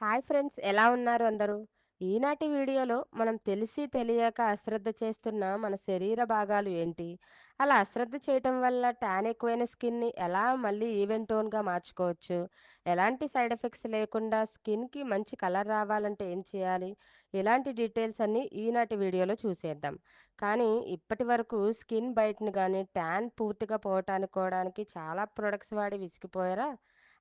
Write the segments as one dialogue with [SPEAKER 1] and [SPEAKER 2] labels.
[SPEAKER 1] Hi friends ఎలా ఉన్నారు అందరూ? ఈనాటి వీడియోలో మనం తెలిసి తెలియక అశ్రద్ధ చేస్తున్న మన శరీర భాగాలు ఏంటి? అలా అశ్రద్ధ చేయటం వల్ల ట్యాన్ ఎక్కువైన స్కిన్‌ని ఎలా మళ్ళీ ఈవెన్ టోన్‌గా మార్చుకోవచ్చు? ఎలాంటి సైడ్ ఎఫెక్ట్స్ లేకుండా స్కిన్‌కి మంచి కలర్ రావాలంటే ఏం చేయాలి? ఇలాంటి డీటెయిల్స్ అన్నీ ఈనాటి వీడియోలో చూసేద్దాం. కానీ ఇప్పటి వరకు స్కిన్ బయటని కానీ ట్యాన్ పూర్తిగా పోగొట్టుకోవడానికి చాలా ప్రొడక్ట్స్ వాడి విసిగిపోయారా?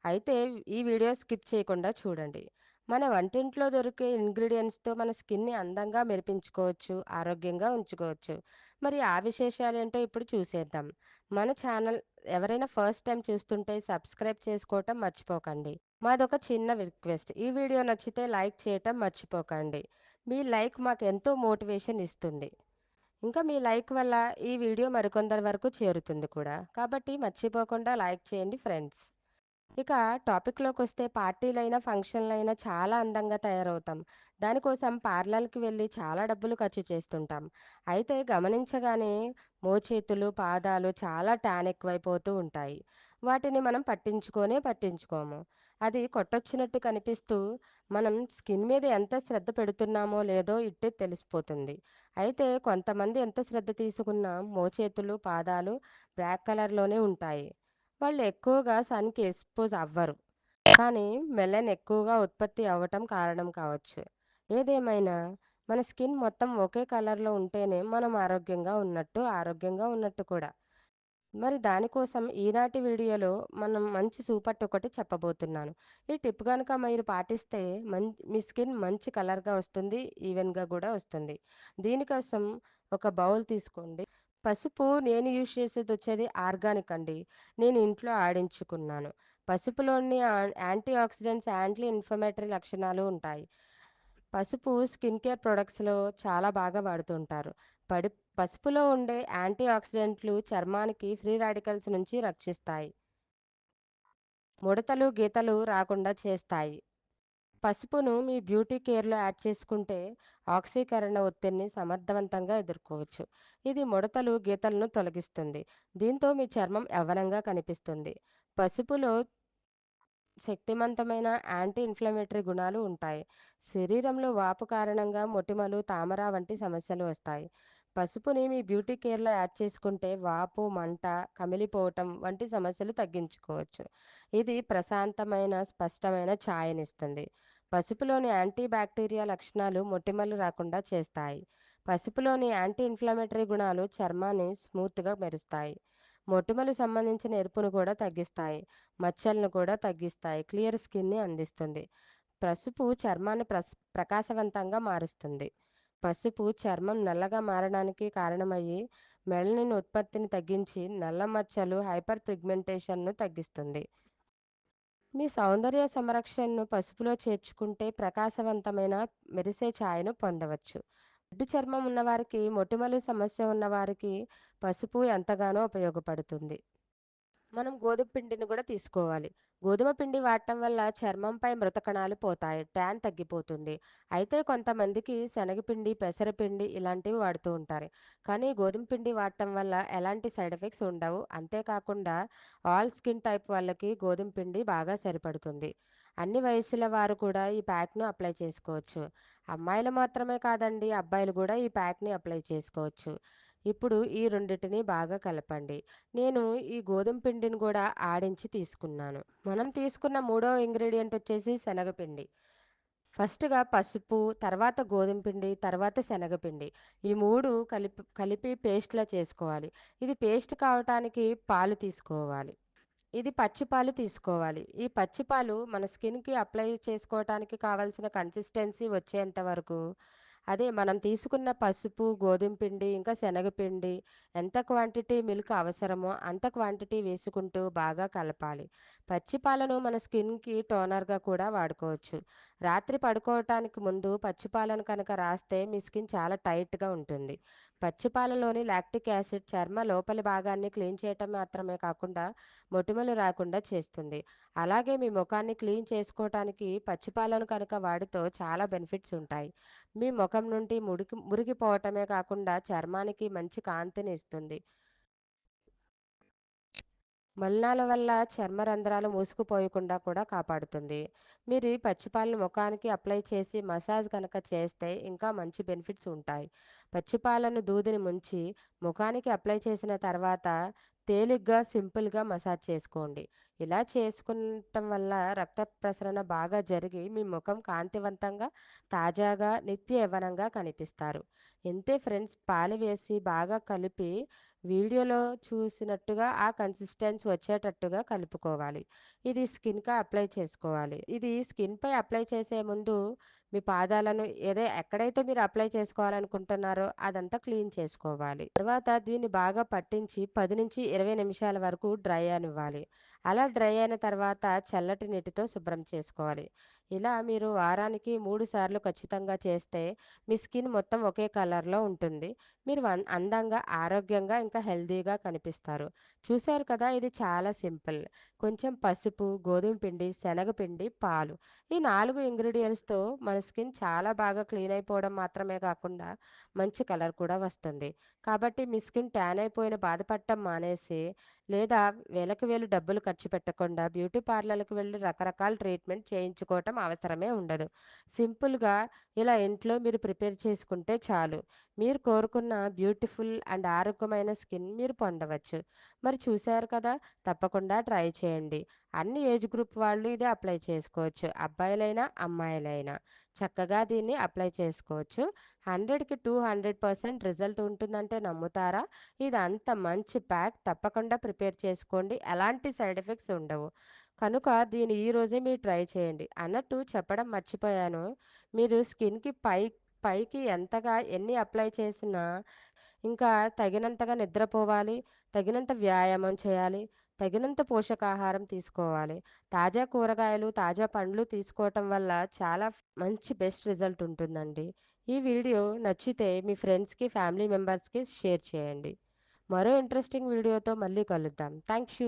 [SPEAKER 1] అయితే ఈ వీడియో స్కిప్ చేయకుండా చూడండి. మన వంటింట్లో దొరికే ఇంగ్రీడియంట్స్తో మన స్కిన్‌ని అందంగా మెరిపించుకోవచ్చు, ఆరోగ్యంగా ఉంచుకోవచ్చు. మరి ఆ విశేషాలేంటో ఇప్పుడు చూసేద్దాం. మన ఛానల్ ఎవరైనా ఫస్ట్ టైం చూస్తుంటే సబ్స్క్రైబ్ చేసుకోవటం మర్చిపోకండి. మాదొక చిన్న రిక్వెస్ట్. ఈ వీడియో నచ్చితే లైక్ చేయటం మర్చిపోకండి. మీ లైక్ మాకెంతో మోటివేషన్ ఇస్తుంది. ఇంకా మీ లైక్ వల్ల ఈ వీడియో మరికొందరి వరకు చేరుతుంది కూడా. కాబట్టి మర్చిపోకుండా లైక్ చేయండి ఫ్రెండ్స్. ఇక టాపిక్‌లోకొస్తే పార్టీలైనా, ఫంక్షన్‌లైనా చాలా అందంగా తయారవుతాం. దానికోసం పార్లర్‌కి వెళ్ళి చాలా డబ్బులు ఖర్చు చేస్తుంటాం. అయితే గమనించగానే మోచేతులు, పాదాలు చాలా ట్యాన్ ఎక్కువైపోతూ ఉంటాయి. వాటిని మనం పట్టించుకోనే పట్టించుకోము. అది కొట్టొచ్చినట్టు కనిపిస్తూ మనం స్కిన్ మీద ఎంత శ్రద్ధ పెడుతున్నామో లేదో ఇట్టే తెలిసిపోతుంది. అయితే కొంతమంది ఎంత శ్రద్ధ తీసుకున్నా మోచేతులు, పాదాలు బ్లాక్ కలర్‌లోనే ఉంటాయి. వాళ్ళు ఎక్కువగా సన్‌కి ఎక్స్‌పోజ్ అవ్వరు. కానీ మెలన్ ఎక్కువగా ఉత్పత్తి అవ్వటం కారణం కావచ్చు. ఏదేమైనా మన స్కిన్ మొత్తం ఒకే కలర్‌లో ఉంటేనే మనం ఆరోగ్యంగా ఉన్నట్టు, ఆరోగ్యంగా ఉన్నట్టు కూడా. మరి దానికోసం ఈనాటి వీడియోలో మనం మంచి సూపర్ట్ ఒకటి చెప్పబోతున్నాను. ఈ టిప్ కనుక మీరు పాటిస్తే మం మీ స్కిన్ మంచి కలర్‌గా వస్తుంది. ఈవెన్‌గా కూడా వస్తుంది. దీనికోసం ఒక బౌల్ తీసుకోండి. పసుపు నేను యూజ్ చేసేది వచ్చేది ఆర్గానిక్ అండి. నేను ఇంట్లో ఆడించుకున్నాను. పసుపులోని ఆ యాంటీ ఆక్సిడెంట్స్, యాంటీ ఇన్‌ఫ్లమేటరీ లక్షణాలు ఉంటాయి. పసుపు స్కిన్ కేర్ ప్రొడక్ట్స్‌లో చాలా బాగా వాడుతుంటారు. పడి పసుపులో ఉండే యాంటీ ఆక్సిడెంట్లు చర్మానికి ఫ్రీ రాడికల్స్ నుంచి రక్షిస్తాయి. ముడతలు, గీతలు రాకుండా చేస్తాయి. పసుపును మీ బ్యూటీ కేర్‌లో యాడ్ చేసుకుంటే ఆక్సీకరణ ఒత్తిడిని సమర్థవంతంగా ఎదుర్కోవచ్చు. ఇది ముడతలు, గీతలను తొలగిస్తుంది. దీంతో మీ చర్మం యవ్వనంగా కనిపిస్తుంది. పసుపులో శక్తివంతమైన యాంటీ ఇన్‌ఫ్లమేటరీ గుణాలు ఉంటాయి. శరీరంలో వాపు కారణంగా మొటిమలు, తామర వంటి సమస్యలు వస్తాయి. పసుపుని మీ బ్యూటీ కేర్‌లో యాడ్ చేసుకుంటే వాపు, మంట, కమిలిపోవటం వంటి సమస్యలు తగ్గించుకోవచ్చు. ఇది ప్రశాంతమైన, స్పష్టమైన ఛాయనిస్తుంది. పసుపులోని యాంటీ బ్యాక్టీరియా లక్షణాలు మొటిమలు రాకుండా చేస్తాయి. పసుపులోని యాంటీ ఇన్‌ఫ్లమేటరీ గుణాలు చర్మాన్ని స్మూత్‌గా మెరుస్తాయి. మొటిమలు సంబంధించిన ఎరుపును కూడా తగ్గిస్తాయి. మచ్చలను కూడా తగ్గిస్తాయి. క్లియర్ స్కిన్‌ని అందిస్తుంది. పసుపు చర్మాన్ని ప్రస్ ప్రకాశవంతంగా మారుస్తుంది. పసుపు చర్మం నల్లగా మారడానికి కారణమయ్యి మెలనిన్ ఉత్పత్తిని తగ్గించి నల్ల మచ్చలు, హైపర్ పిగ్మెంటేషన్‌ను తగ్గిస్తుంది. మీ సౌందర్య సంరక్షణను పసుపులో చేర్చుకుంటే ప్రకాశవంతమైన, మెరిసే ఛాయను పొందవచ్చు. జిడ్డు చర్మం ఉన్నవారికి, మొటిమలు సమస్య ఉన్నవారికి పసుపు ఎంతగానో ఉపయోగపడుతుంది. మనం గోధుమ పిండిని కూడా తీసుకోవాలి. గోధుమ పిండి వాడటం వల్ల చర్మంపై మృత కణాలు పోతాయి. ట్యాన్ తగ్గిపోతుంది. అయితే కొంతమందికి శనగపిండి, పెసరపిండి ఇలాంటివి వాడుతూ ఉంటారు. కానీ గోధుమ పిండి వాడటం వల్ల ఎలాంటి సైడ్ ఎఫెక్ట్స్ ఉండవు. అంతేకాకుండా ఆల్ స్కిన్ టైప్ వాళ్ళకి గోధుమ పిండి బాగా సరిపడుతుంది. అన్ని వయసుల వారు కూడా ఈ ప్యాక్‌ను అప్లై చేసుకోవచ్చు. అమ్మాయిలు మాత్రమే కాదండి అబ్బాయిలు కూడా ఈ ప్యాక్‌ని అప్లై చేసుకోవచ్చు. ఇప్పుడు ఈ రెండింటిని బాగా కలపండి. నేను ఈ గోధుమ పిండిని కూడా ఆడించి తీసుకున్నాను. మనం తీసుకున్న మూడో ఇంగ్రీడియంట్ వచ్చేసి శనగపిండి. ఫస్ట్‌గా పసుపు, తర్వాత గోధుమ పిండి, తర్వాత శనగపిండి. ఈ మూడు కలిపి కలిపి పేస్ట్‌లా చేసుకోవాలి. ఇది పేస్ట్ కావటానికి పాలు తీసుకోవాలి. ఇది పచ్చిపాలు తీసుకోవాలి. ఈ పచ్చిపాలు మన స్కిన్‌కి అప్లై చేసుకోవటానికి కావాల్సిన కన్సిస్టెన్సీ వచ్చేంత వరకు అదే మనం తీసుకున్న పసుపు, గోధుమ పిండి, ఇంకా శనగపిండి ఎంత క్వాంటిటీ మిల్క్ అవసరమో అంత క్వాంటిటీ వేసుకుంటూ బాగా కలపాలి. పచ్చి పాలను మన స్కిన్‌కి టోనర్‌గా కూడా వాడుకోవచ్చు. రాత్రి పడుకోవటానికి ముందు పచ్చి పాలను కనుక రాస్తే మీ స్కిన్ చాలా టైట్‌గా ఉంటుంది. పచ్చి పాలలోని లాక్టిక్ యాసిడ్ చర్మ లోపలి భాగాన్ని క్లీన్ చేయటం మాత్రమే కాకుండా మొటిమలు రాకుండా చేస్తుంది. అలాగే మీ ముఖాన్ని క్లీన్ చేసుకోవటానికి పచ్చి పాలను కనుక వాడితో చాలా బెనిఫిట్స్ ఉంటాయి. మీ ముఖం నుండి మురికి మురిగిపోవటమే కాకుండా చర్మానికి మంచి కాంతిని ఇస్తుంది. మలినాల వల్ల చర్మ రంధ్రాలు మూసుకుపోయకుండా కూడా కాపాడుతుంది. మీరు ఈ పచ్చిపాలను ముఖానికి అప్లై చేసి మసాజ్ కనుక చేస్తే ఇంకా మంచి బెనిఫిట్స్ ఉంటాయి. పచ్చిపాలను దూదిని ముంచి ముఖానికి అప్లై చేసిన తర్వాత తేలిగ్గా, సింపుల్‌గా మసాజ్ చేసుకోండి. ఇలా చేసుకుంటం వల్ల రక్త ప్రసరణ బాగా జరిగి మీ ముఖం కాంతివంతంగా, తాజాగా, నిత్య యవ్వనంగా కనిపిస్తారు. ఎంతే ఫ్రెండ్స్ పాలు వేసి బాగా కలిపి వీడియోలో చూసినట్టుగా ఆ కన్సిస్టెన్సీ వచ్చేటట్టుగా కలుపుకోవాలి. ఇది స్కిన్‌కి అప్లై చేసుకోవాలి. ఇది స్కిన్‌పై అప్లై చేసే ముందు మీ పాదాలను ఏదే ఎక్కడైతే మీరు అప్లై చేసుకోవాలనుకుంటున్నారో అదంతా క్లీన్ చేసుకోవాలి. తర్వాత దీన్ని బాగా పట్టించి 10-20 నిమిషాల వరకు డ్రై అనివ్వాలి అలా డ్రై అయిన తర్వాత చల్లటి నీటితో శుభ్రం చేసుకోవాలి. ఇలా మీరు వారానికి మూడు సార్లు ఖచ్చితంగా చేస్తే మీ స్కిన్ మొత్తం ఒకే కలర్‌లో ఉంటుంది. మీరు వన్ అందంగా, ఆరోగ్యంగా ఇంకా హెల్తీగా కనిపిస్తారు. చూశారు కదా! ఇది చాలా సింపుల్. కొంచెం పసుపు, గోధుమ పిండి, శనగపిండి, పాలు ఈ నాలుగు ఇంగ్రీడియంట్స్తో మన స్కిన్ చాలా బాగా క్లీన్ అయిపోవడం మాత్రమే కాకుండా మంచి కలర్ కూడా వస్తుంది. కాబట్టి మీ స్కిన్ ట్యాన్ అయిపోయిన బాధపడటం మానేసి లేదా వేలకు వేలు డబ్బులు ఖర్చు పెట్టకుండా బ్యూటీ పార్లర్‌కి వెళ్ళి రకరకాల ట్రీట్మెంట్ చేయించుకోవటం అవసరమే ఉండదు. సింపుల్‌గా ఇలా ఇంట్లో మీరు ప్రిపేర్ చేసుకుంటే చాలు. మీరు కోరుకున్న బ్యూటిఫుల్ అండ్ ఆరోగ్యమైన స్కిన్ మీరు పొందవచ్చు. మరి చూశారు కదా! తప్పకుండా ట్రై చేయండి. అన్ని ఏజ్ గ్రూప్ వాళ్ళు ఇది అప్లై చేసుకోవచ్చు. అబ్బాయిలైనా, అమ్మాయిలైనా చక్కగా దీన్ని అప్లై చేసుకోవచ్చు. 100కి 200% రిజల్ట్ ఉంటుందంటే నమ్ముతారా? ఇది అంత మంచి ప్యాక్ తప్పకుండా ప్రిపేర్ చేసుకోండి. ఎలాంటి సైడ్ ఎఫెక్ట్స్ ఉండవు. కనుక దీన్ని ఈ రోజే మీరు ట్రై చేయండి. అన్నట్టు చెప్పడం మర్చిపోయాను. మీరు స్కిన్‌కి పై పైకి ఎంతగా ఎన్ని అప్లై చేసినా ఇంకా తగినంతగా నిద్రపోవాలి, తగినంత వ్యాయామం చేయాలి, తగినంత పోషకాహారం తీసుకోవాలి. తాజా కూరగాయలు, తాజా పండ్లు తీసుకోవటం వల్ల చాలా మంచి బెస్ట్ రిజల్ట్ ఉంటుందండి. ఈ వీడియో నచ్చితే మీ ఫ్రెండ్స్‌కి, ఫ్యామిలీ మెంబర్స్‌కి షేర్ చేయండి. మరో ఇంట్రెస్టింగ్ వీడియోతో మళ్ళీ కలుద్దాం. Thank you.